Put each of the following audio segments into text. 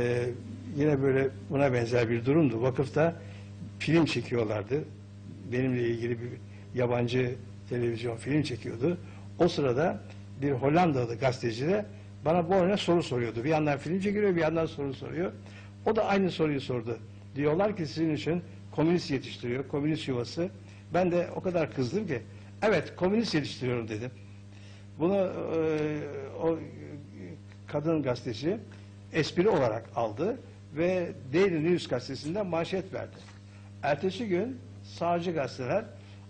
Ee, yine böyle buna benzer bir durumdu. Vakıfta film çekiyorlardı. Benimle ilgili bir yabancı televizyon film çekiyordu. O sırada bir Hollandalı gazeteci de bana bu arada soru soruyordu. Bir yandan film çekiliyor, bir yandan soru soruyor. O da aynı soruyu sordu. Diyorlar ki sizin için komünist yetiştiriyor, komünist yuvası. Ben de o kadar kızdım ki, evet komünist yetiştiriyorum dedim. Bunu e, o kadın gazeteci espri olarak aldı ve Daily News gazetesinde manşet verdi. Ertesi gün sağcı gazeteler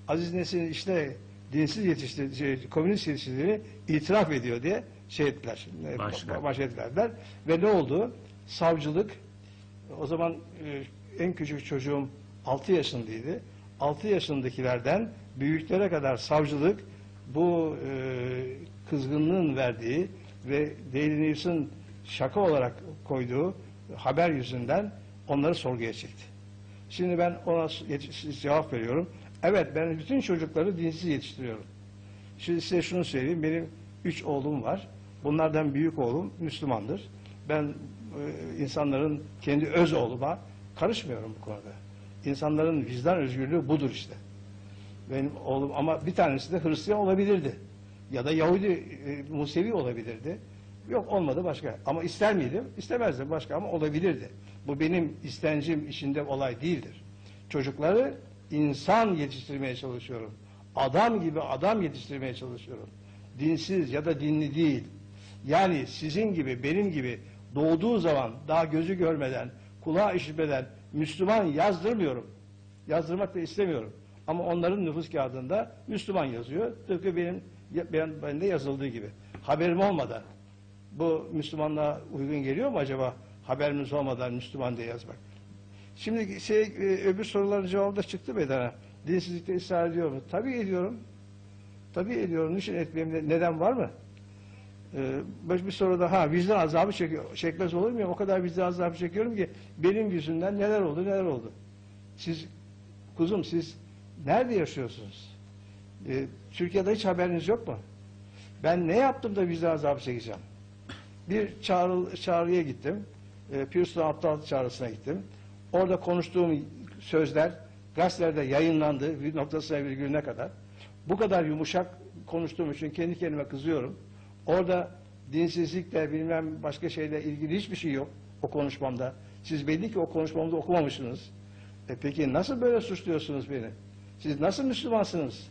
Aziz Nesin'in işte dinsiz yetiştir, şey, komünist yetiştirdiğini itiraf ediyor diye şey ettiler. e, Başka. Manşet verdiler. Ve ne oldu? Savcılık o zaman e, en küçük çocuğum 6 yaşındaydı. 6 yaşındakilerden büyüklere kadar savcılık bu e, kızgınlığın verdiği ve Daily News'un şaka olarak koyduğu haber yüzünden onları sorguya çekti. Şimdi ben ona cevap veriyorum. Evet ben bütün çocukları dinsiz yetiştiriyorum. Şimdi size şunu söyleyeyim. Benim üç oğlum var. Bunlardan büyük oğlum Müslümandır. Ben e, insanların kendi öz oğluma karışmıyorum bu konuda. İnsanların vicdan özgürlüğü budur işte. Benim oğlum ama bir tanesi de Hristiyan olabilirdi. Ya da Yahudi, e, Musevi olabilirdi. Yok olmadı başka. Ama ister miydim? İstemezdim başka ama olabilirdi. Bu benim istencim içinde olay değildir. Çocukları insan yetiştirmeye çalışıyorum. Adam gibi adam yetiştirmeye çalışıyorum. Dinsiz ya da dinli değil. Yani sizin gibi, benim gibi doğduğu zaman daha gözü görmeden, kulağı işitmeden Müslüman yazdırmıyorum. Yazdırmak da istemiyorum. Ama onların nüfus kağıdında Müslüman yazıyor. Tıpkı benim ben, bende yazıldığı gibi. Haberim olmadan bu Müslümanlığa uygun geliyor mu acaba haberimiz olmadan Müslüman diye yazmak? Şimdi şey e, öbür soruların cevabı da çıktı meydana. Dinsizlikte ısrar ediyor mu? Tabii ediyorum. Tabii ediyorum. Niçin etmeyeyim? Neden var mı? Ee, bir soru da ha vicdan azabı çekiyor. Çekmez olur muyum? O kadar vicdan azabı çekiyorum ki benim yüzümden neler oldu neler oldu. Siz kuzum siz nerede yaşıyorsunuz? Ee, Türkiye'de hiç haberiniz yok mu? Ben ne yaptım da vicdan azabı çekeceğim? Bir çağrı, çağrıya gittim. E, Pir Aptal çağrısına gittim. Orada konuştuğum sözler gazetelerde yayınlandı bir noktasına virgülüne kadar. Bu kadar yumuşak konuştuğum için kendi kendime kızıyorum. Orada dinsizlikle bilmem başka şeyle ilgili hiçbir şey yok o konuşmamda. Siz belli ki o konuşmamda okumamışsınız. E peki nasıl böyle suçluyorsunuz beni? Siz nasıl Müslümansınız?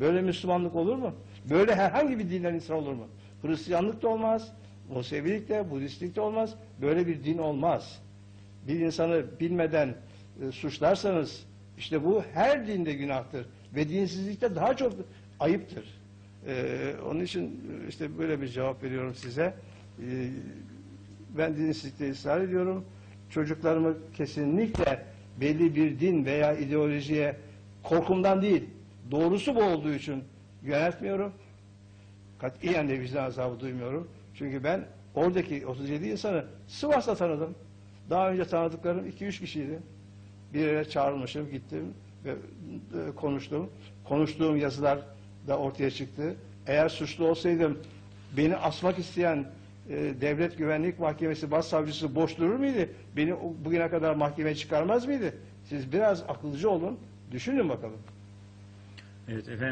Böyle Müslümanlık olur mu? Böyle herhangi bir dinden insan olur mu? Hristiyanlık da olmaz, Musevilik de, Budistlik de olmaz. Böyle bir din olmaz. Bir insanı bilmeden e, suçlarsanız işte bu her dinde günahtır. Ve dinsizlikte daha çok ayıptır. E, onun için e, işte böyle bir cevap veriyorum size. E, ben dinsizlikte ısrar ediyorum. Çocuklarımı kesinlikle belli bir din veya ideolojiye korkumdan değil, doğrusu bu olduğu için yöneltmiyorum. Katiyen de vicdan azabı duymuyorum. Çünkü ben oradaki 37 insanı Sivas'ta tanıdım. Daha önce tanıdıklarım 2-3 kişiydi. Bir yere çağrılmışım, gittim ve e, konuştum. Konuştuğum yazılar da ortaya çıktı. Eğer suçlu olsaydım beni asmak isteyen e, Devlet Güvenlik Mahkemesi Başsavcısı boş durur muydu? Beni bugüne kadar mahkemeye çıkarmaz mıydı? Siz biraz akılcı olun, düşünün bakalım. Evet efendim.